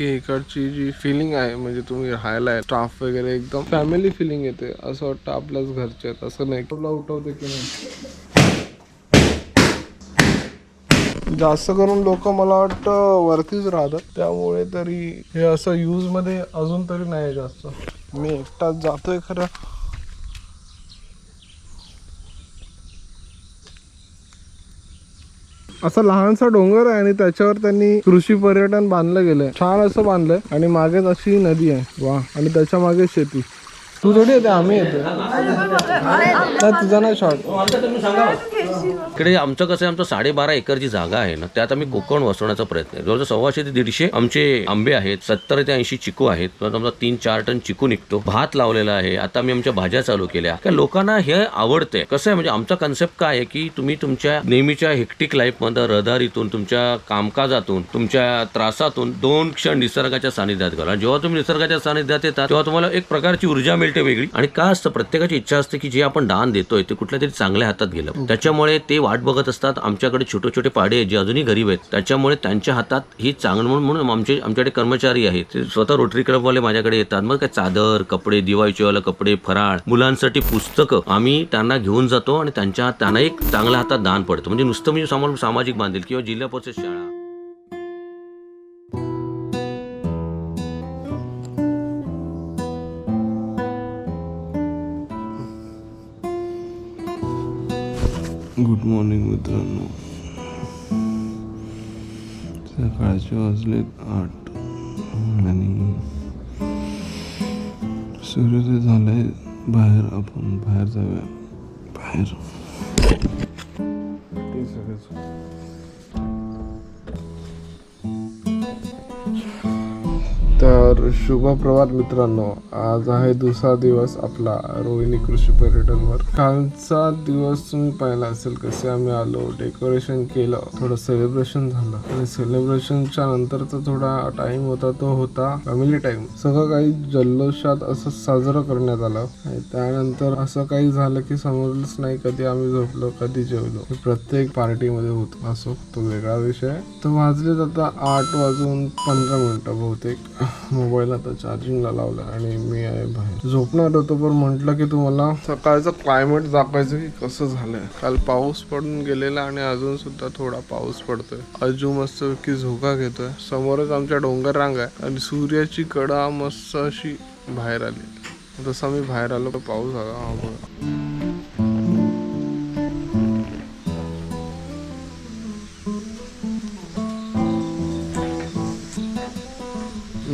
इकडची जी फिलिंग आहे म्हणजे तुम्ही राहायला स्टाफ वगैरे एकदम फॅमिली फिलिंग येते. असं वाटतं आपल्याच घरचे आहेत असं नाही. तुला उठवते की नाही? जास्त करून लोक मला वाटतं वरतीच राहतात. त्यामुळे तरी हे असं युजमध्ये अजून तरी नाही जास्त. मी एकटाच जातोय खरं. असा लहानसा डोंगर आहे आणि त्याच्यावर त्यांनी कृषी पर्यटन बांधलं गेलंय. छान असं बांधलंय आणि मागेच अशी नदी आहे. वा. आणि त्याच्यामागे शेती. तू थोडी येते आम्ही येतो तुझा नाही शॉर्ट इकडे आमचं कसं आहे आमचं साडेबारा एकरची जागा आहे ना त्यात आम्ही कोकण वसवण्याचा प्रयत्न आहे. जवळजवळ सव्वाशे ते दीडशे आमचे आंबे आहेत सत्तर ते ऐंशी चिकू आहेत. समजा तीन चार टन चिकू निघतो. भात लावलेला आहे. आता आम्ही आमच्या भाज्या चालू केल्या. का लोकांना हे आवडतंय. कसं आहे म्हणजे आमचा कन्सेप्ट काय आहे की तुम्ही तुमच्या नेहमीच्या हेक्टिक लाईफमध्ये रहदारीतून तुमच्या कामकाजातून तुमच्या त्रासातून दोन क्षण निसर्गाच्या सानिध्यात घाला. जेव्हा तुम्ही निसर्गाच्या सानिध्यात येतात तेव्हा तुम्हाला एक प्रकारची ऊर्जा मिळते. वेगळी. आणि काय असतं? प्रत्येकाची इच्छा असते की जे आपण दान देतोय ते कुठल्या तरी चांगल्या हातात गेलं. त्याच्यामुळे ते वाट बघत असतात. आमच्याकडे छोटे छोटे पाडे जे अजूनही गरीब आहेत. त्याच्यामुळे त्यांच्या हातात ही चांगलं म्हणून म्हणून आमचे आमच्याकडे कर्मचारी आहेत. ते स्वतः रोटरी क्लबवाले माझ्याकडे येतात. मग काय? चादर कपडे दिवाळीचे वाले कपडे फराळ मुलांसाठी पुस्तकं आम्ही त्यांना घेऊन जातो आणि त्यांच्या त्यांना एक चांगल्या हातात दान पडतं. म्हणजे नुसतं म्हणजे सामा- सामाजिक बांधील किंवा जिल्हा परिषद शाळा. गुड मॉर्निंग मित्रांनो. सकाळचे वाजलेत आठ. आणि सूर्योदय झालाय बाहेर आपण बाहेर जाऊया. बाहेर. शुभ प्रभात मित्रांनो. आज आहे दुसरा दिवस आपला रोहिणी कृषी पर्यटनवर. कालचा दिवस तुम्ही पाहिला असेल कसे आम्ही आलो डेकोरेशन केलं थोडं सेलिब्रेशन झालं. आणि सेलिब्रेशनच्या नंतरचा थोडा टाइम होता तो होता फॅमिली टाइम सगळं काही जल्लोषात असं साजरं करण्यात आलं. आणि त्यानंतर असं काही झालं की समजलंच नाही कधी आम्ही झोपलो कधी जेवलो. प्रत्येक पार्टीमध्ये होतो असो तो वेगळा विषय तर वाजले आता आठ वाजून पंधरा मिनिटं बहुतेक. मोबाईल आता चार्जिंगला लावला आणि मी आहे बाहेर. झोपणार होतो पण म्हटलं की तुम्हाला सकाळचं क्लायमेट दाखवायचं की कसं झालंय. काल पाऊस पडून गेलेला आणि अजून सुद्धा थोडा पाऊस पडतोय. अजून मस्त की झोका घेतोय. समोरच आमच्या डोंगर रांग आहे आणि सूर्याची कडा मस्त अशी बाहेर आली. जसं मी बाहेर आलो तर पाऊस आला.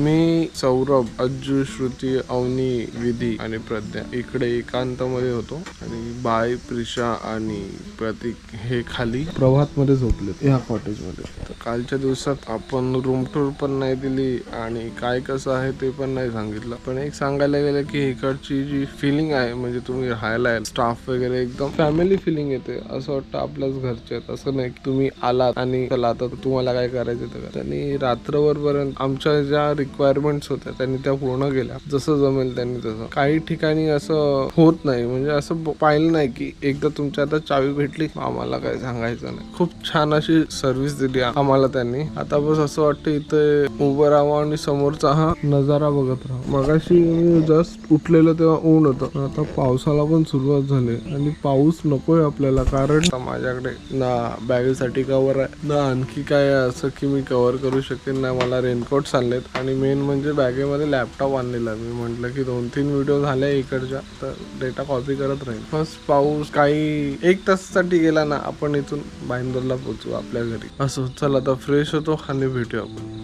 मी सौरभ अज्जू श्रुती अवनी विधी आणि प्रज्ञा इकडे एकांतामध्ये होतो. आणि बाय प्रिशा आणि प्रतीक हे खाली प्रभात मध्ये झोपले या कॉटेजमध्ये तर कालच्या दिवसात आपण रूम टूर पण नाही दिली आणि काय कसं आहे ते पण नाही सांगितलं. पण एक सांगायला गेलं की इकडची जी फिलिंग आहे म्हणजे तुम्ही राहायला स्टाफ वगैरे एकदम फॅमिली फिलिंग येते. असं वाटतं आपल्याच घरचे आहेत. असं नाही की तुम्ही आलात आणि चला आता तुम्हाला काय करायचं ते करा. त्यांनी रात्रभर पर्यंत आमच्या ज्या रिक्वायरमेंट्स होत्या त्यांनी त्या पूर्ण केल्या. जसं जमेल त्यांनी तसं. काही ठिकाणी असं होत नाही म्हणजे असं पाहिलं नाही की एकदा तुमच्या आता चावी भेटली आम्हाला काय सांगायचं नाही. खूप छान अशी सर्व्हिस दिली आम्हाला त्यांनी. आता बस असं वाटतं इथे उभं राहावं आणि समोरचा हा नजारा बघत राहा मगाशी मी जस्ट उठलेलं तेव्हा ऊन होतं. आता पावसाला पण सुरुवात झाली आणि पाऊस नकोय आपल्याला कारण माझ्याकडे ना बॅगेसाठी कवर आहे ना आणखी काय आहे असं की मी कव्हर करू शकेन ना मला रेनकोट आणलेत आणि मेन म्हणजे बॅगेमध्ये लॅपटॉप आणलेला. मी म्हटलं की दोन तीन व्हिडिओ झाले इकडच्या तर डेटा कॉपी करत राहील. फर्स्ट पाऊस काही एक तासासाठी गेला ना आपण इथून भाईंदरला पोहोचू आपल्या घरी. असं चल आता फ्रेश होतो आणि भेटूया आपण.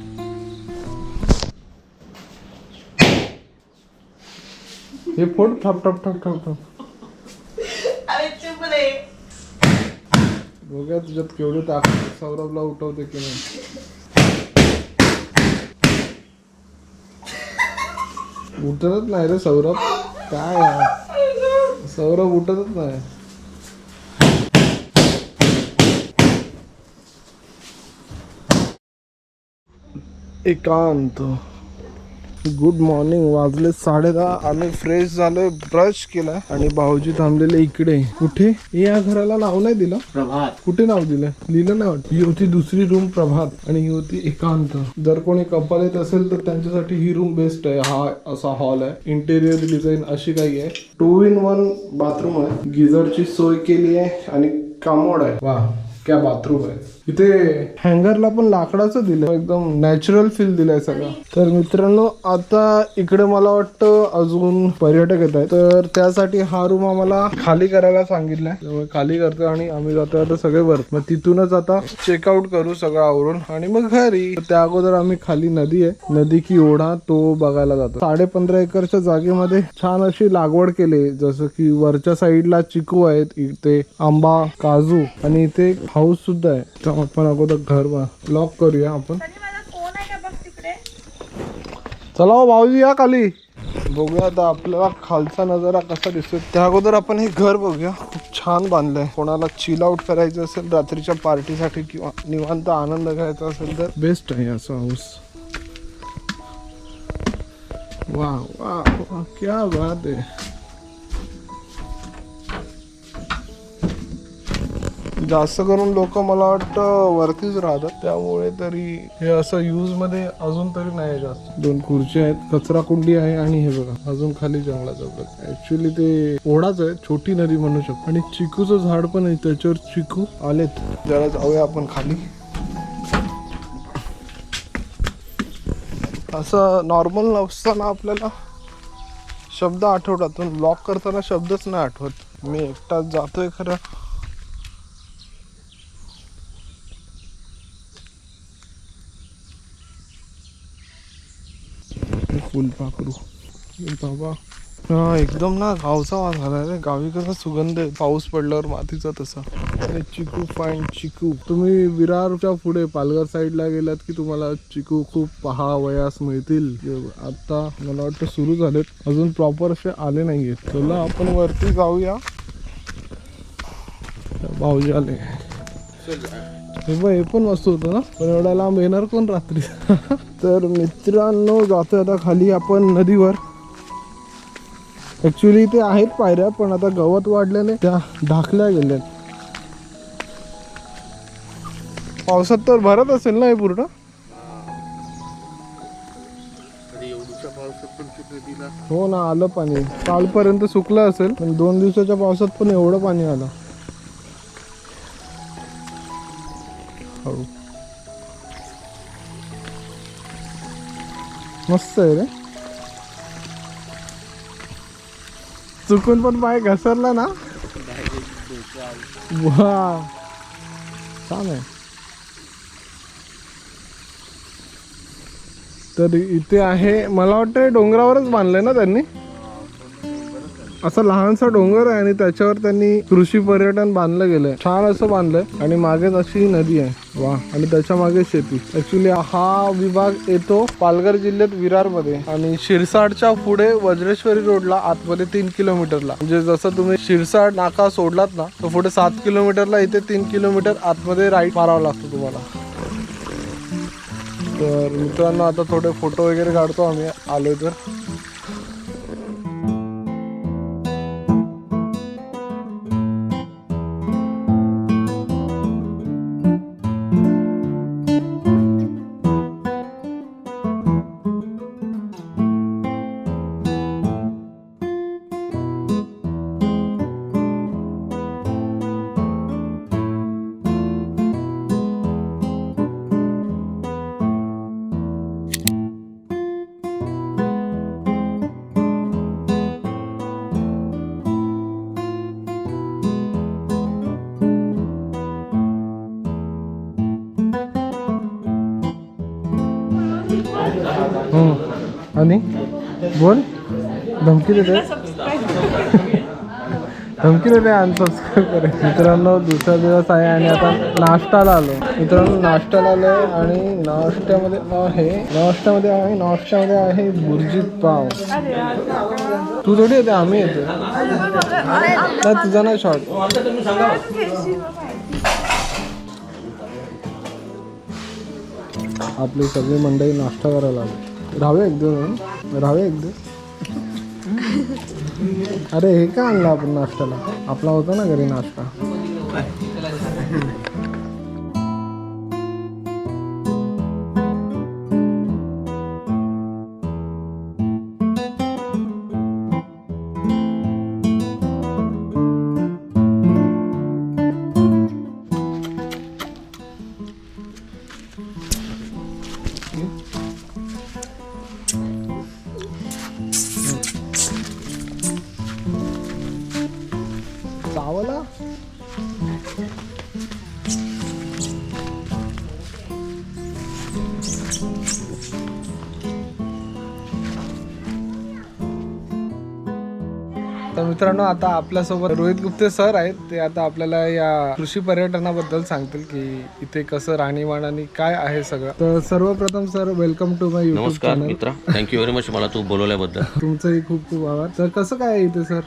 हे फोड ठप ठप ठप ठप ठप बघूया तुझ्यात केवढे ताकद सौरभला उठवते की नाही? उठतच नाही रे सौरभ. काय यार? सौरभ उठतच नाही. एकांत. गुड मॉर्निंग वाजले साडे दहा आम्ही फ्रेश झालोय ब्रश केलाय आणि भाऊजी थांबलेले इकडे. कुठे? या घराला नाव नाही दिलं. प्रभात. कुठे नाव दिलं? लिहिलं नाही वाटत. ही होती दुसरी रूम प्रभात. आणि ही होती एकांत. जर कोणी कपल येत असेल तर त्यांच्यासाठी ही रूम बेस्ट आहे. हा असा हॉल आहे. इंटेरियर डिझाईन अशी काही आहे. टू इन वन बाथरूम आहे. गिझरची सोय केली आहे आणि कामोड आहे. वा क्या बाथरूम आहे. इथे हँगरला पण लाकडाचं दिलं एकदम नॅचरल फील दिलाय सगळं. तर मित्रांनो आता इकडे मला वाटतं अजून पर्यटक येत आहे तर त्यासाठी हा रूम आम्हाला खाली करायला सांगितलाय. त्यामुळे खाली करतो आणि आम्ही जातो आता सगळे वर मग तिथूनच आता चेकआउट करू सगळं आवरून. आणि मग घरी. त्या अगोदर आम्ही खाली नदी आहे. नदी की ओढा तो बघायला जातो. साडे पंधरा एकरच्या जागेमध्ये छान अशी लागवड केली जसं की वरच्या साईडला चिकू आहेत इथे आंबा काजू आणि इथे हाऊस सुद्धा आहे. आपण अगोदर घर लॉक करूया आपण. चला हो भाऊजी या खाली. बघूया आता आपल्याला खालचा नजारा कसा दिसतो त्या अगोदर आपण हे घर बघूया. खूप छान बांधलंय. कोणाला चिल आउट करायचं असेल रात्रीच्या पार्टीसाठी किंवा निवांत आनंद घ्यायचा असेल तर. बेस्ट आहे असं हाऊस वा वा वा क्या बात आहे. जास्त करून लोक मला वाटतं वरतीच राहतात त्यामुळे तरी हे असं यूजमध्ये अजून तरी नाही जास्त. दोन खुर्च्या आहेत कचरा कुंडी आहे आणि हे बघा अजून खाली जंगलाचा प्रकार ऍक्च्युली ते ओढाच आहे छोटी नदी म्हणू शकतो. आणि चिकूचं झाड पण आहे त्याच्यावर चिकू आलेत. जरा जाऊया आपण खाली. असं नॉर्मल नसताना आपल्याला शब्द आठवतात पण ब्लॉक करताना शब्दच नाही आठवत. मी एकटाच जातोय खरं. फुलपाखरू हे बाबा. हा एकदम ना गावचा वास झाला रे. गावी कसा सुगंध आहे. पाऊस पडल्यावर मातीचा तसा. अरे चिकू फाईन चिकू. तुम्ही विरारच्या पुढे पालघर साईडला गेलात की तुम्हाला चिकू खूप पहा वयास मिळतील. आता मला वाटतं सुरू झालेत. अजून प्रॉपर असे आले नाहीयेत. चला आपण वरती जाऊया. भाऊजी आले. हे बघ हे पण मस्त होतं ना? पण एवढा लांब येणार कोण रात्री? तर मित्रांनो जातो आता खाली आपण नदीवर. ऍक्च्युली ते आहेत पायऱ्या पण आता गवत वाढल्याने त्या ढाकल्या गेल्या पावसात तर भरत असेल ना हे पूर्ण? हो ना आलं पाणी. कालपर्यंत सुकलं असेल पण दोन दिवसाच्या पावसात पण एवढं पाणी आलं. हो मस्त आहे रे. चुकून पण पाय घसरला ना? वा छान आहे. तर इथे आहे मला वाटतं डोंगरावरच बांधलंय ना त्यांनी? असा लहानसा डोंगर आहे आणि त्याच्यावर त्यांनी कृषी पर्यटन बांधलं गेलंय. छान असं बांधलंय आणि मागेच अशी नदी आहे. वा आणि त्याच्यामागे शेती. ऍक्च्युली हा विभाग येतो पालघर जिल्ह्यात विरारमध्ये आणि शिरसाडच्या पुढे वज्रेश्वरी रोडला आतमध्ये तीन किलोमीटरला. म्हणजे जसं तुम्ही शिरसाड नाका सोडलात ना तर पुढे सात किलोमीटरला इथे तीन किलोमीटर आतमध्ये राईट मारावा लागतो तुम्हाला. तर मित्रांनो आता थोडे फोटो वगैरे काढतो आम्ही. आलो तर. आणि बोल धमकी देते धमकी देते अनसबस्क्राईब करायची मित्रांनो दुसरा दिवस आहे आणि आता नाश्ताला आलो मित्रांनो नाश्त्याला आलो आणि नाश्त्यामध्ये आहे नाश्त्यामध्ये आहे नाश्त्यामध्ये आहे बुर्जीत पाव तू थोडी येते आम्ही येतो तुझा नाही शॉर्ट आपली सगळी मंडळी नाश्ता करायला आली. राहूया एक दोन राहूया एकदा अरे हे का आणलं आपण नाश्त्याला? आपला होता ना घरी नाश्ता. मित्रांनो आता आपल्यासोबत रोहित गुप्ते सर आहेत. ते आता आपल्याला या कृषी पर्यटनाबद्दल सांगतील की इथे कसं राहणीमान आणि काय आहे सगळं. तर सर्वप्रथम sir welcome to my YouTube नमस्कार मित्रा. थँक्यू व्हेरी मच मला तू बोलवल्याबद्दल. तुमचंही खूप खूप आभार. तर कसं काय आहे इथे सर?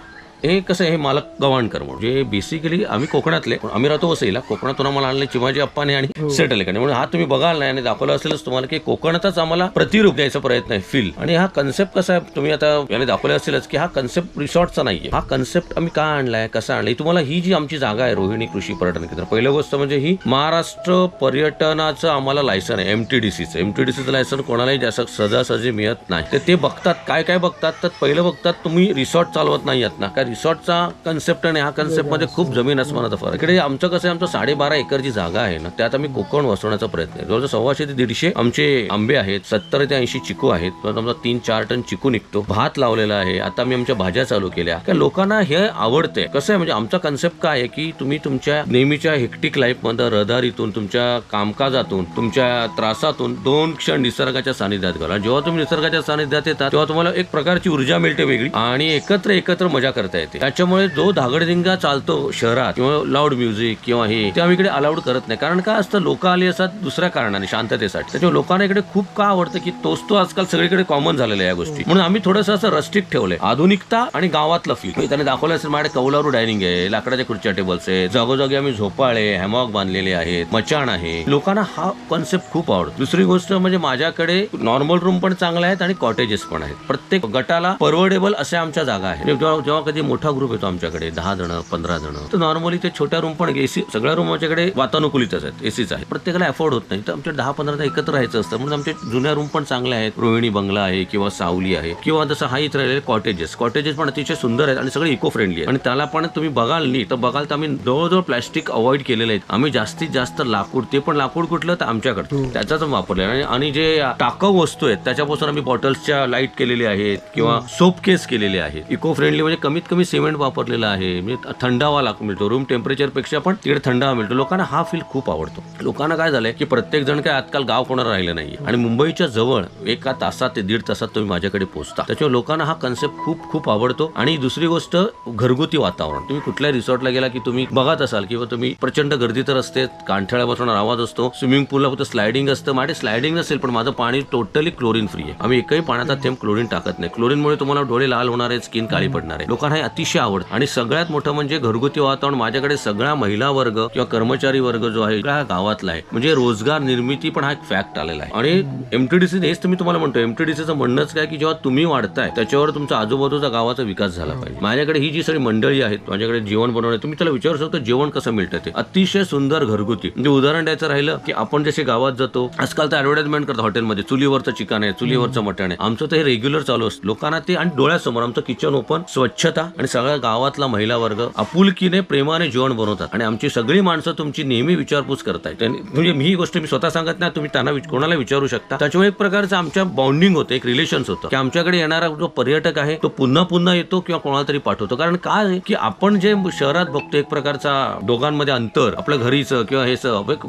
हे कसं हे मालक गव्हाणकर म्हणून. जे बेसिकली आम्ही कोकणातले पण आम्ही राहतो वसईला. कोकणातून आम्हाला आणले चिमाजी अप्पाने आणि सेटल एकाने म्हणून हा तुम्ही बघाल नाही आणि दाखवलं असेलच तुम्हाला की कोकणातच आम्हाला प्रतिरूप द्यायचा प्रयत्न आहे फील आणि हा कन्सेप्ट कसा आहे तुम्ही आता याने दाखवले असेलच की हा कन्सेप्ट रिसॉर्टचा नाहीये. हा कन्सेप्ट आम्ही का आणलाय कसा आणलाय तुम्हाला ही जी आमची जागा आहे रोहिणी कृषी पर्यटन केंद्र. पहिली गोष्ट म्हणजे ही महाराष्ट्र पर्यटनाचं आम्हाला लायसन आहे एमटीडीसीचं एमटीडीसीचं लायसन कोणालाही जास्त सहजासहजी मिळत नाही. तर ते बघतात. काय काय बघतात? तर पहिलं बघतात तुम्ही रिसॉर्ट चालवत नाही आहात ना. काय रिसॉर्टचा कन्सेप्ट आणि हा कन्सेप्टमध्ये खूप जमीन आसमानाचा फरक. इकडे आमचं कसं आहे आमचं साडेबारा एकरची जागा आहे ना त्यात आम्ही कोकण वसवण्याचा प्रयत्न आहे. जवळजवळ सव्वाशे ते दीडशे आमचे आंबे आहेत सत्तर ते ऐंशी चिकू आहेत. आमचा तीन चार टन चिकू निघतो. भात लावलेला आहे. आता आम्ही आमच्या भाज्या चालू केल्या. कारण लोकांना हे आवडते कसं आहे म्हणजे आमचा कन्सेप्ट काय आहे की तुम्ही तुमच्या नेहमीच्या हेक्टिक लाईफमध्ये रहदारीतून तुमच्या कामकाजातून तुमच्या त्रासातून दोन क्षण निसर्गाच्या सानिध्यात घाला. जेव्हा तुम्ही निसर्गाच्या सानिध्यात येतात तेव्हा तुम्हाला एक प्रकारची ऊर्जा मिळते वेगळी आणि एकत्र एकत्र मजा करता येते त्याच्यामुळे जो धागडधिंगा चालतो शहरात किंवा लाऊड म्युझिक किंवा हे ते आम्ही इकडे अलाउड करत नाही. कारण काय असतं लोक आली असतात दुसऱ्या कारणाने शांततेसाठी. त्याच्यामुळे लोकांना इकडे खूप का आवडतं की तोच तो आजकाल सगळीकडे कॉमन झालेला या गोष्टी. म्हणून आम्ही थोडंसं असं रस्टिक ठेवलंय. आधुनिकता आणि गावातलं फील म्हणजे त्याने दाखवलं असेल माझ्या कौलारू डायनिंग आहे लाकडाच्या खुर्च्या टेबल्स आहे जागोजागी आम्ही झोपाळे हॅमॉक बांधलेले आहेत मचाण आहे. लोकांना हा कॉन्सेप्ट खूप आवडतो. दुसरी गोष्ट म्हणजे माझ्याकडे नॉर्मल रूम पण चांगले आहेत आणि कॉटेजेस पण आहेत. प्रत्येक गटाला परवडेबल अशा आमच्या जागा आहेत. म्हणजे जेव्हा जेव्हा कधी मोठा ग्रुप येतो आमच्याकडे दहा जण पंधरा जण. तर नॉर्मली ते छोट्या रूम पण एसी सगळ्या रूम आमच्याकडे वातानुकूलितच आहेत एसीच आहे प्रत्येकाला अफोर्ड होत नाही. तर आमच्या दहा पंधरा एकत्र राहायचं असतं. म्हणून आमचे जुन्या रूम पण चांगले आहेत. रोहिणी बंगला आहे किंवा सावली आहे किंवा जसं हा इथं राहिलेले कॉटेजेस कॉटेजेस पण अतिशय सुंदर आहेत आणि सगळे इको फ्रेंडली आहेत. आणि त्याला पण तुम्ही बघाल नाही तर बघाल तर आम्ही जवळजवळ प्लॅस्टिक अवॉइड केलेले आहेत आम्ही जास्तीत जास्त लाकूड ते पण लाकूड कुठलं तर आमच्याकडे. त्याचाच वापरले आणि आणि जे टाकाऊ वस्तू आहेत त्याच्यापासून आम्ही बॉटल्सच्या लाइट केलेले आहेत किंवा सोप केस केलेले आहेत. इको फ्रेंडली म्हणजे कमीत कमी सिमेंट वापरलेलं आहे. म्हणजे थंडावा लाग मिळतो. रूम टेम्परेचरपेक्षा पण तिकडे थंडावा मिळतो. लोकांना हा फील खूप आवडतो. लोकांना काय झालंय की प्रत्येक जण काय आजकाल गाव कोणाला राहिलं नाही आणि मुंबईच्या जवळ एका तासात ते दीड तासात तुम्ही माझ्याकडे पोहोचता. त्याच्यामुळे लोकांना हा कन्सेप्ट खूप खूप आवडतो. आणि दुसरी गोष्ट घरगुती वातावरण. तुम्ही कुठल्या रिसॉर्टला गेला की तुम्ही बघत असाल किंवा तुम्ही प्रचंड गर्दी तर असते कांठळ्यापासून आवाज असतो स्विमिंग पूलला फक्त स्लायडिंग असतं. माझे स्लायडिंग नसेल पण माझं पाणी टोटली क्लोरीन फ्री आहे. आम्ही एकही पाण्याचा थेंब क्लोरीन टाकत नाही. क्लोरीनमुळे तुम्हाला डोळे लाल होणार आहे स्किन काळी पडणार आहे. लोकांना हे अतिशय आवडतं. आणि सगळ्यात मोठं म्हणजे घरगुती वातावरण माझ्याकडे सगळा महिला वर्ग किंवा कर्मचारी वर्ग जो आहे हा गावातला आहे. म्हणजे रोजगार निर्मिती पण हा एक फॅक्ट आलेला आहे. आणि एमटीडीसी हेच मी तुम्हाला म्हणतो एमटीडीसीचं म्हणणंच काय की जेव्हा तुम्ही वाढताय त्याच्यावर तुमचा आजूबाजूचा गावाचा विकास झाला पाहिजे. माझ्याकडे ही जी सगळी मंडळी आहेत माझ्याकडे जेवण बनवणे तुम्ही त्याला विचारू शकता जेवण कसं मिळतं ते. अतिशय सुंदर घरगुती. म्हणजे उदाहरण द्यायचं राहिलं की आपण जसे गावात जातो आजकाल तर ऍडव्हर्टाइजमेंट करतो हॉटेलमध्ये चुलीवरचं चिकन आहे चुलीवरचं मटण आहे. आमचं तर हे रेग्युलर चालू असतं. लोकांना ते आणि डोळ्यासमोर आमचं किचन ओपन स्वच्छता आणि सगळ्या गावातला महिला वर्ग आपुलकीने प्रेमाने जेवण बनवतात. आणि आमची सगळी माणसं तुमची नेहमी विचारपूस करतायत. त्यांनी- म्हणजे मी ही गोष्ट मी स्वतः सांगत नाही तुम्ही त्यांना कोणाला विचारू शकता. त्याच्यामुळे एक प्रकारचं आमच्या बॉन्डिंग होतं एक रिलेशन्स होतं. की आमच्याकडे येणारा जो पर्यटक आहे तो पुन्हा पुन्हा येतो किंवा कोणाला तरी पाठवतो. कारण काय आहे की आपण जे शहरात बघतो एक प्रकारचा दोघांमध्ये अंतर आपल्या घरीचं किंवा हेच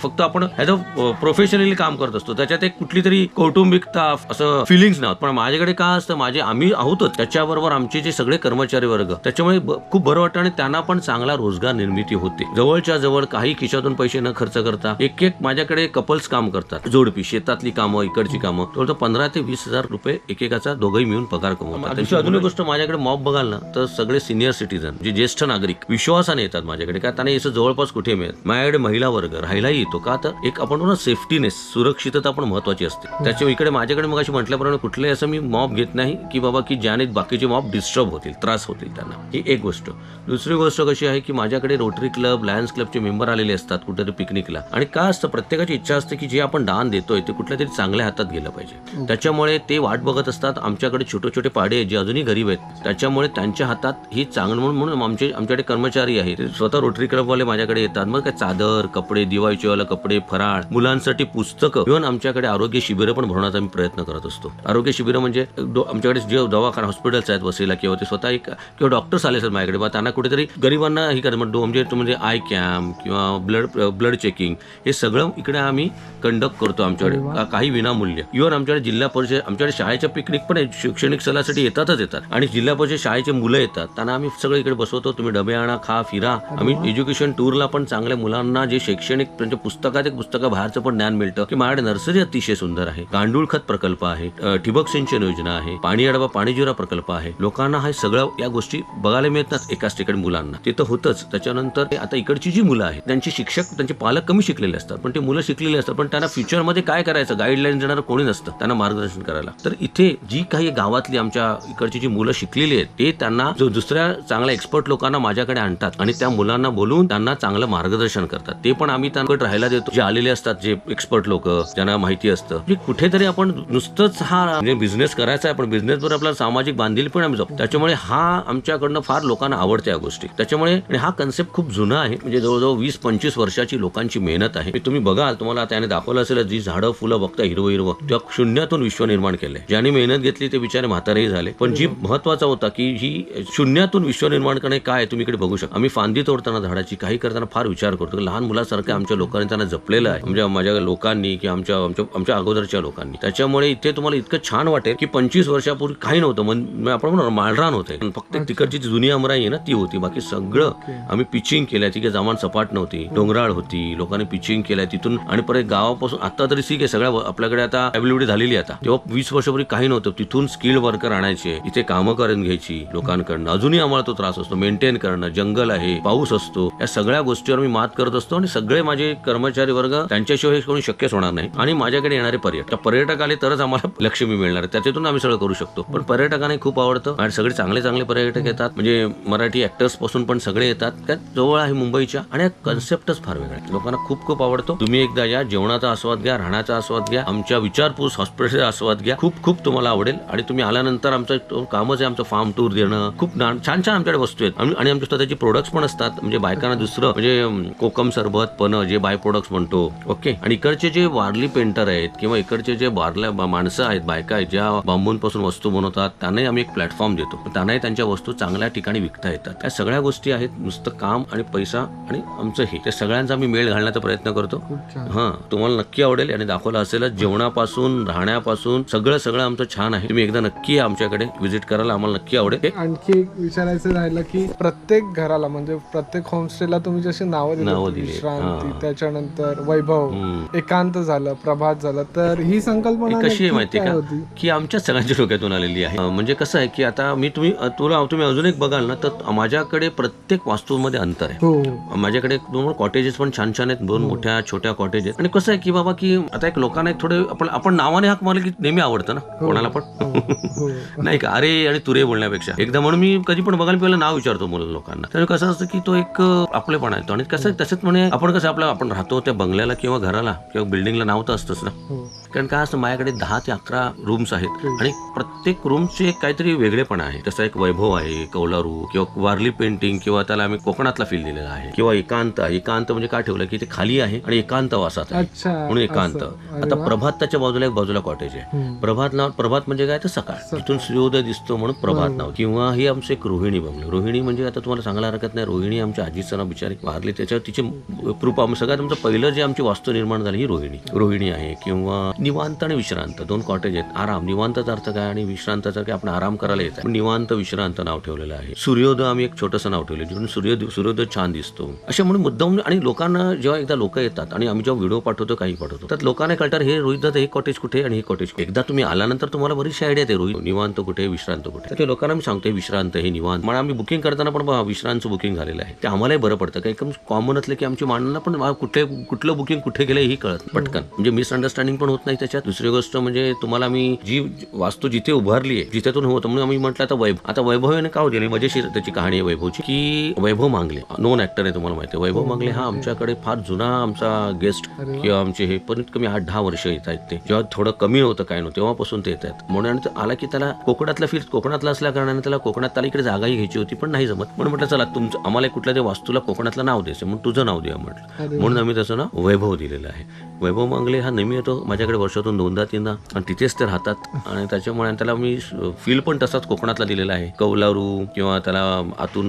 फक्त आपण ॲज अ प्रोफेशनली काम करत असतो. त्याच्यात एक कुठली तरी कौटुंबिकता असं फिलिंग्स नव्हत. पण माझ्याकडे काय असतं माझे आम्ही आहोतच. त्याच्याबरोबर आमचे जे सगळे कर्मचारी वर्ग त्याच्यामुळे खूप बरं वाटतं आणि त्यांना पण चांगला रोजगार निर्मिती होते. जवळच्या जवळ काही खिशातून पैसे न खर्च करता एक एक माझ्याकडे कपल्स काम करतात. जोडपी शेतातली कामं इकडची कामं. जवळजवळ पंधरा ते वीस हजार रुपये एकेकाचा दोघंही मिळून पगार कमवतात. त्यांची अजून एक गोष्ट माझ्याकडे मॉब बघाल ना तर सगळे सिनियर सिटीजन जे ज्येष्ठ नागरिक विश्वासाने येतात माझ्याकडे. का त्यांना याचं जवळपास कुठे मिळत? माझ्याकडे महिला वर्ग राहायलाही येतो का? तर एक आपण सेफ्टीनेस सुरक्षितता पण महत्वाची असते. त्याच्या इकडे माझ्याकडे मग अशी म्हटल्याप्रमाणे कुठलंही असं मी मॉब घेत नाही की बाबा की ज्याने बाकीचे मॉब डिस्टर्ब होतील त्रास होतील. त्यांना ही एक गोष्ट. दुसरी गोष्ट कशी आहे की माझ्याकडे रोटरी क्लब लायन्स क्लबचे मेंबर आलेले असतात कुठेतरी पिकनिकला आणि काय असतं? प्रत्येकाची इच्छा असते की जे आपण दान देतोय ते कुठल्या तरी चांगल्या हातात गेलं पाहिजे. त्याच्यामुळे ते वाट बघत असतात. आमच्याकडे छोटे छोटे पाडे जे अजूनही गरीब आहेत. त्याच्यामुळे त्यांच्या हातात ही चांगलं म्हणून म्हणून आमचे आमच्याकडे कर्मचारी आहेत. ते स्वतः रोटरी क्लबवाले माझ्याकडे येतात. मग काय चादर कपडे दिवाळीचे कपडे फराळ मुलांसाठी पुस्तकं इव्हन आमच्याकडे आरोग्य शिबिरं पण भरवण्याचा आम्ही प्रयत्न करत असतो. आरोग्य शिबिरं म्हणजे आमच्याकडे जे दवाखाना हॉस्पिटल्स आहेत वसईला किंवा ते स्वतः एक किंवा डॉक्टर्स आले असतात माझ्याकडे. बा त्यांना कुठेतरी गरिबांना ही करत म्हणजे म्हणजे म्हणजे आय कॅम्प किंवा ब्लड ब्लड चेकिंग हे सगळं इकडे आम्ही कंडक्ट करतो आमच्याकडे. काही विनामूल्य. इव्हन आमच्याकडे जिल्हा परिषद आमच्याकडे शाळेच्या पिकनिक पण. शैक्षणिक सलासाठी येतातच येतात. आणि जिल्हा परिषद शाळेचे मुलं येतात. त्यांना आम्ही सगळं इकडे बसवतो. तुम्ही डबे आणा खा फिरा. आम्ही एज्युकेशन टूरला पण चांगल्या मुलांना जे शैक्षणिक त्यांच्या पुस्तकात एक पुस्तकं बाहेरचं पण ज्ञान मिळतं. की माझ्याकडे नर्सरी अतिशय सुंदर आहे. गांडूळ खत प्रकल्प आहे. ठिबक सिंचन योजना आहे. पाणी अडवा पाणी जिरा प्रकल्प आहे. लोकांना हा सगळं या गोष्टी बघायला मिळतात एकाच ठिकाणी मुलांना. ते तर होतच. त्याच्यानंतर ते आता इकडची जी मुलं आहेत त्यांचे शिक्षक त्यांचे पालक कमी शिकलेले असतात. पण ते मुलं शिकलेले असतात. पण त्यांना फ्युचरमध्ये काय करायचं? गाईडलाईन देणारं कोणी नसतं. त्यांना मार्गदर्शन करायला. तर इथे जी काही गावातली आमच्या इकडची जी मुलं शिकलेली आहेत ते त्यांना जो दुसऱ्या चांगल्या एक्सपर्ट लोकांना माझ्याकडे आणतात आणि त्या मुलांना बोलून त्यांना चांगलं मार्गदर्शन करतात. ते पण आम्ही त्यांच्याकडे राहायला देतो. जे आलेले असतात जे एक्सपर्ट लोक ज्यांना माहिती असतं. म्हणजे कुठेतरी आपण नुसतंच हा म्हणजे बिझनेस करायचा आहे पण बिझनेसवर आपला सामाजिक बांधील पण आम्ही जाऊ त्याच्यामुळे हा आमच्या आमच्याकडनं फार लोकांना आवडते या गोष्टी. त्याच्यामुळे आणि हा कन्सेप्ट खूप जुना आहे. म्हणजे जवळजवळ वीस पंचवीस वर्षाची लोकांची मेहनत आहे. तुम्ही बघाल तुम्हाला त्याने दाखवलं असेल जी झाडं फुलं बघता हिरवं हिरवं त्या शून्यातून विश्व निर्माण केलंय. ज्यांनी मेहनत घेतली ते बिचारे म्हातारेही झाले. पण जी महत्त्वाचा होता की ही शून्यातून विश्व निर्माण करणे काय तुम्ही इकडे बघू शकता. आम्ही फांदी तोडताना झाडाची काही करताना फार विचार करतो. लहान मुलासारखं आमच्या लोकांनी त्यांना जपलेलं आहे. म्हणजे माझ्या लोकांनी की आमच्या आमच्या आमच्या अगोदरच्या लोकांनी. त्याच्यामुळे इथे तुम्हाला इतकं छान वाटेल की पंचवीस वर्षापूर्वी काही नव्हतं. म्हणजे आपण माळरान होते. पण फक्त तिकडची जी जुनी अमराई आहे ना ती होती. बाकी सगळं आम्ही पिचिंग केलंय. ती काही जमान सपाट नव्हती. डोंगराळ होती. लोकांनी पिचिंग केलंय तिथून. आणि परत गावापासून आता तरी ठीक आहे सगळ्या आपल्याकडे आता अवेलेबिलिटी झालेली आहे आता. तेव्हा वीस वर्षापूर्वी काही नव्हतं. तिथून स्किल्ड वर्कर आणायचे इथे कामं करून घ्यायची लोकांकडनं. अजूनही आम्हाला तो त्रास असतो. मेंटेन करणं जंगल आहे पाऊस असतो. या सगळ्या गोष्टीवर मी मात करत असतो आणि सगळे माझे कर्मचारी वर्ग त्यांच्याशिवाय हे कोणी शक्यच होणार नाही. आणि माझ्याकडे येणारे पर्यटक. पर्यटक आले तरच आम्हाला लक्ष्मी मिळणार आहे. त्याच्यातून आम्ही सगळं करू शकतो. पण पर्यटकांना खूप आवडतं. आणि सगळे चांगले चांगले पर्यटक येतात म्हणजे मराठी ऍक्टर्सपासून पण सगळे येतात. त्यात जवळ आहे मुंबईच्या आणि कन्सेप्टच फार वेगळा लोकांना खूप खूप आवडतो. तुम्ही एकदा या जेवणाचा आस्वाद घ्या राहण्याचा आस्वाद घ्या आमच्या विचारपूस हॉस्पिटलचा आस्वाद घ्या. खूप खूप तुम्हाला आवडेल. आणि तुम्ही आल्यानंतर आमचं कामच आहे आमचं फार्म टूर देणं. खूप छान छान आमच्याकडे वस्तू आहेत. आम्ही- आणि आमच्या स्वतःचे प्रोडक्ट्स पण असतात. म्हणजे बायकांना दुसरं म्हणजे कोकम सरबत पण जे बाय प्रोडक्ट्स म्हणतो. ओके. आणि इकडचे जे वारली पेंटर आहेत किंवा इकडचे जे वारल्या माणसं आहेत बायका आहेत ज्या बांबूंपासून वस्तू बनवतात त्यांनाही आम्ही एक प्लॅटफॉर्म देतो. त्यांनाही त्यांच्या वस्तू चांगल्या ठिकाणी विकता येतात. या सगळ्या गोष्टी आहेत नुसतं काम आणि पैसा आणि आमचं हे. त्या सगळ्यांचा आम्ही मेळ घालण्याचा प्रयत्न करतो. हा तुम्हाला नक्की आवडेल आणि दाखवलं असेलच जेवणापासून राहण्यापासून सगळं सगळं आमचं छान आहे. तुम्ही एकदा नक्की आमच्याकडे व्हिजिट करायला आम्हाला नक्की आवडेल. आणखी एक विचारायचं राहिलं की प्रत्येक घराला म्हणजे प्रत्येक होमस्टेला तुम्ही जशी नावं नावं दिली, हा. त्याच्यानंतर वैभव. एकांत झालं प्रभात झालं तर ही संकल्पना कशी आहे माहिती का? की आमच्या सगळ्यांच्या डोक्यातून आलेली आहे. म्हणजे कसं आहे की आता मी तुम्ही तुला तुम्ही अजून एक बघाल ना तर माझ्याकडे प्रत्येक वास्तूमध्ये अंतर आहे. हो. हो माझ्याकडे दोन कॉटेजेस पण छान छान आहेत दोन मोठ्या छोट्या कॉटेजेस आणि कसं आहे की बाबा की आता एक लोकांना एक थोडे आपण आपण नावाने हाक मारले की नेहमी आवडतं ना कोणाला पण. हो. नाही का? अरे आणि तुरे बोलण्यापेक्षा. एकदा म्हणून मी कधी पण बघायला पहिलं नाव विचारतो मुलं लोकांना. तर कसं असतं की तो एक अं, आपलेपणा येतो. आणि कसं तसंच म्हणे आपण कसं आपलं आपण राहतो त्या बंगल्याला किंवा घराला किंवा बिल्डिंगला नाव तर असतंच ना. हो. कारण काय असतं माझ्याकडे दहा ते अकरा रूम्स आहेत आणि प्रत्येक रूमचे काहीतरी वेगळेपणा आहे. तसं एक वैभव आहे कौलारू किंवा वारली पेंटिंग किंवा त्याला आम्ही कोकणातला फील दिलेला आहे. किंवा एकांत एकांत म्हणजे काय ठेवलं की ते खाली आहे आणि एकांत वासात आहे. म्हणून एकांत. असं. आता. प्रभात त्याच्या बाजूला एक बाजूला कॉटेज आहे. प्रभात नाव प्रभात म्हणजे काय? तर सकाळ. तिथून सूर्योदय दिसतो म्हणून प्रभात नाव. किंवा ही आमचं एक रोहिणी बंगले. रोहिणी म्हणजे आता तुम्हाला सांगायला हरकत नाही. रोहिणी आमच्या आजीचं नाव बिचारी वारली. त्याच्यावर तिचे आम्ही सगळ्यात आमचं पहिलं जे आमची वास्तू निर्माण झाली ही रोहिणी. रोहिणी आहे किंवा निवांत आणि विश्रांत. दोन कॉटेज आहेत. आराम. निवांतचा अर्थ काय आणि विश्रांताचा काय? आपण आराम करायला येत आहे. निवांत विश्रांत नाव ठेवलेलं आहे. सूर्योदय आम्ही एक छोटंसं नाव ठेवलं. जिथून सूर्योदय सूर्योदय छान दिसतो. असे म्हणून मुद्दाम आणि लोकांना जेव्हा एकदा लोक येतात आणि आम्ही जेव्हा व्हिडिओ पाठवतो काही पाठवतो तर लोकांना कळतात हे रोहित दादा हे कॉटेज कुठे आणि हे कॉटेज एकदा तुम्ही आल्यानंतर तुम्हाला बरीचशी आयडिया येते. रोहित निवांत कुठे विश्रांत कुठे तर ते लोकांना मी सांगतो विश्रांत हे निवांत. म्हणून आम्ही बुकिंग करताना पण विश्रांतचं बुकिंग झालेलं आहे. ते आम्हालाही बरं पडतं. काही एकदम कॉमन असलं की आमची मांडणं पण कुठे कुठलं बुकिंग कुठे गेलं ही कळत पटकन. म्हणजे मिसअंडरस्टँडिंग पण होत नाही. त्याच्यात दुसरी गोष्ट म्हणजे तुम्हाला मी जी वास्तू जिथे उभारली आहे जिथेतून होतं म्हणून आम्ही म्हटलं आता वैभव आता वैभव याने का दिली मजेशीर त्याची कहाणी आहे वैभवची की वैभव मांगले. नोन ऍक्टर आहे तुम्हाला माहिती आहे. वैभव मांगले हा आमच्याकडे फार जुना आमचा गेस्ट किंवा आमचे हे पण कमी आठ दहा वर्ष येत आहेत ते. जेव्हा थोडं कमी होतं काय नव्हतं तेव्हापासून ते येत आहेत. म्हणून आला की त्याला कोकणातला फील कोकणातला असल्या कारणाने त्याला कोकणात त्याला इकडे जागाही घ्यायची होती पण नाही जमत. म्हणून म्हटलं चला तुमचं आम्हाला कुठल्या त्या वास्तूला कोकणातलं नाव द्यायचं म्हणून तुझं नाव द्या म्हटलं. म्हणून आम्ही त्याचं नाव वैभव दिलेलं आहे. वैभव मांगले हा नेहमी येतो माझ्याकडे वर्षातून दोनदा तीनदा. आणि तिथेच ते राहतात. आणि त्याच्यामुळे त्याला मी फील पण तसाच कोकणातला दिलेला आहे. कौलारू किंवा त्याला आतून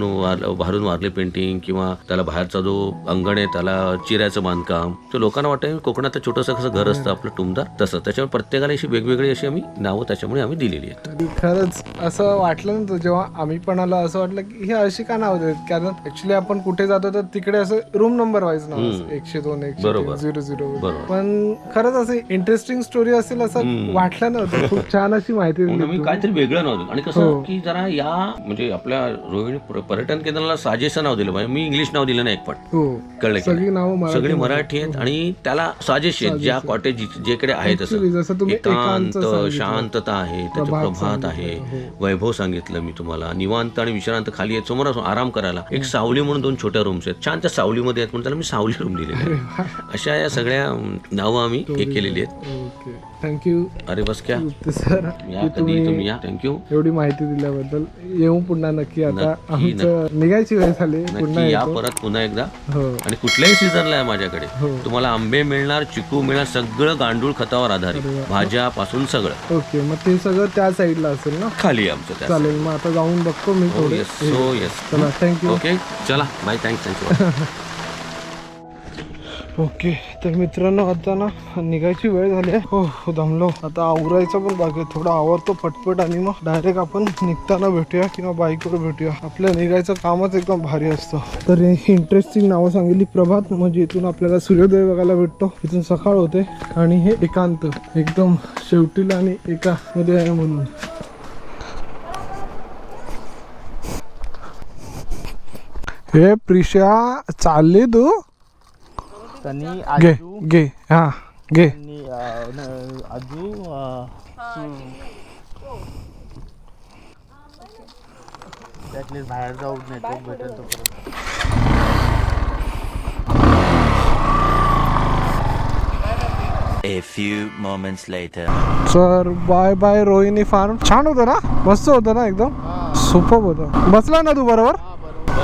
बाहेरून वारले पेंटिंग किंवा त्याला बाहेरचा जो अंगण आहे त्याला चिऱ्याचं बांधकाम तर लोकांना वाटतं कोकणात छोटंसं कसं घर असतं आपलं टुमदार तसं. त्याच्यामुळे प्रत्येकाला अशी वेगवेगळी अशी आम्ही नावं त्याच्यामुळे आम्ही दिलेली आहेत. खरंच असं वाटलं ना जेव्हा आम्ही पण आलो असं वाटलं की हे अशी का नाव देत कारण ऍक्च्युली आपण कुठे जातो तर तिकडे असं रूम नंबर वाईज नाव. एकशे दोन एकशे झिरो झिरो. पण खरंच असं इंटरेस्टिंग स्टोरी असेल असं वाटलं नव्हतं. खूप छान अशी माहिती म्हणून दिली आम्ही काहीतरी वेगळं नाव दिलं आणि कसं की जरा या म्हणजे आपल्या रोहिणी पर- पर्यटन केंद्राला साजेसं नाव दिलं म्हणजे मी इंग्लिश नाव दिलं नाही एक पण हो. कळलं की सगळी? नावं मराठी सगळी मराठी आहेत आणि त्याला साजेशी आहेत. ज्या कॉटेज जेकडे आहेत असं. एकांत. शांतता आहे त्याचं प्रभात आहे. हो. वैभव सांगितलं मी तुम्हाला. निवांत आणि विश्रांत खाली आहेत. समोर आराम करायला. एक सावली म्हणून दोन छोट्या रूम्स आहेत. छान त्या सावलीमध्ये आहेत म्हणून त्याला मी सावली रूम दिलेली आहे. अशा या सगळ्या नावं आम्ही हे केलेली आहेत. ओके. थँक्यू अरे बस क्या? सर या कधी तुम्ही या? थँक्यू एवढी माहिती दिल्याबद्दल येऊ पुन्हा नक्की आता. नक्की, आमचं निघायची वेळ झाली पुन्हा नक्की या येतो. परत पुन्हा एकदा. हो. आणि कुठल्याही सीझनला आहे माझ्याकडे. हो. तुम्हाला आंबे मिळणार चिकू मिळणार सगळं गांडूळ खतावर आधारित. भाज्यापासून सगळं. ओके मग ते सगळं त्या साईडला असेल ना? खाली आहे आमचं त्या चालेल मग आता जाऊन बघतो मी थोडे. येस सो येस चला थँक्यू ओके चला. Bye thanks thank you okay तर मित्रांनो आता ना निघायची वेळ झाली आहे. हो दमलो. आता आवरायचा पण बाकी आहे. थोडं आवरतो पटपट आणि मग डायरेक्ट आपण निघताना भेटूया किंवा बाईकवर भेटूया. आपल्या निघायचं कामच एकदम भारी असतं. तर इंटरेस्टिंग नावं सांगितली. प्रभात म्हणजे इथून आपल्याला सूर्योदय बघायला भेटतो. इथून सकाळ होते. आणि हे एकांत. एकदम शेवटीला आणि एका मध्ये आहे म्हणून. हे प्रिशा चालली तू? त्यांनी घे आजू घे हा घे. आणि अं, न- आजू अं, त्यातले बाहेर जाऊ नाही तो भेटेल तो परत A few moments later. Sir bye bye Rohini farm छान होतं ना? मस्त होतं ना एकदम? सुपर होतं. बसला ना तू बरोबर?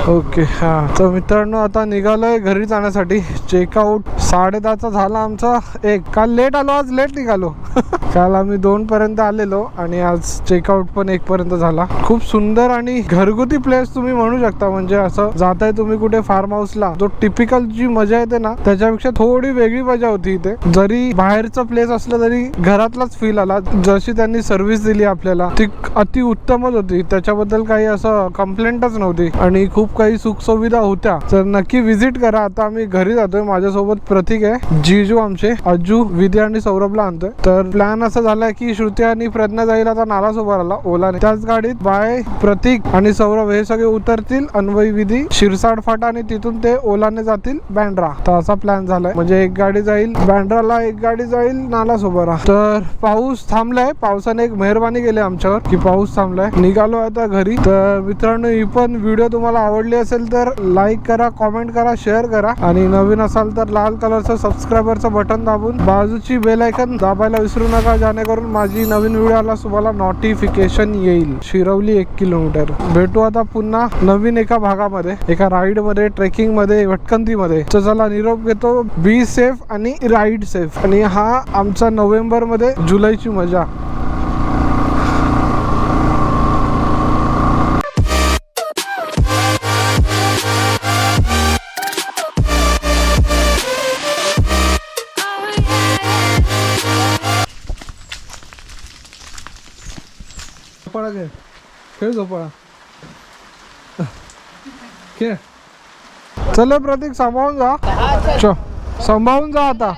ओके हां. तर मित्रांनो आता निघालो आहे घरी जाण्यासाठी. चेकआउट साडे दहाचा झाला आमचा. एक काल लेट आलो आज लेट निघालो. काल आम्ही दोन पर्यंत आलेलो आणि आज चेकआउट पण एक पर्यंत झाला. खूप सुंदर आणि घरगुती प्लेस तुम्ही म्हणू शकता. म्हणजे असं जाताय तुम्ही कुठे फार्म हाऊसला जो टिपिकल जी मजा येते ना त्याच्यापेक्षा थोडी वेगळी मजा होती इथे. जरी बाहेरचं प्लेस असलं तरी घरातलाच फील आला. जशी त्यांनी सर्व्हिस दिली आपल्याला ती अति उत्तमच होती. त्याच्याबद्दल काही असं कंप्लेंटच नव्हती. आणि खूप काही सुखसुविधा होत्या. तर नक्की व्हिजिट करा. आता आम्ही घरी जातोय. माझ्यासोबत प्रतीक आहे. जीजू आमचे. अज्जू विद्या आणि सौरभला आणतोय. तर प्लॅन असा झालाय की श्रुती आणि प्रज्ञा जाईल आता नाला सोबत ओलाने. त्याच गाडीत बाय प्रतीक आणि सौरभ हे सगळे उतरतील. अन्वय विधी शिरसाड फाटा आणि तिथून ते ओलाने जातील बँड्रा. तर असा प्लॅन झालाय. म्हणजे एक गाडी जाईल बँड्राला एक गाडी जाईल नाला सोबरा तर पाऊस थांबलाय. पावसाने एक मेहरबानी केली आमच्यावर की पाऊस थांबलाय. निघालो आता घरी. तर मित्रांनो ही पण व्हिडिओ तुम्हाला आवडली असेल तर लाईक करा कॉमेंट करा शेअर करा. आणि नवीन असाल तर लाल कलरचं सबस्क्रायबरचं बटन दाबून बाजूची बेल आयकन दाबायला विसरू नका जेणेकरून माझी नवीन व्हिडिओ आला तुम्हाला नोटिफिकेशन येईल. शिरवली एक किलोमीटर भेटू आता पुन्हा नवीन एका भागामध्ये एका राईडमध्ये ट्रेकिंगमध्ये भटकंती मध्ये तर चला निरोप घेतो. बी सेफ आणि राईड सेफ आणि हा आमचा नोव्हेंबरमध्ये जुलैची मजा. खेळ झोपाळा खेळ. चल प्रतीक सांभाळून जा. च सांभाळून जा आता.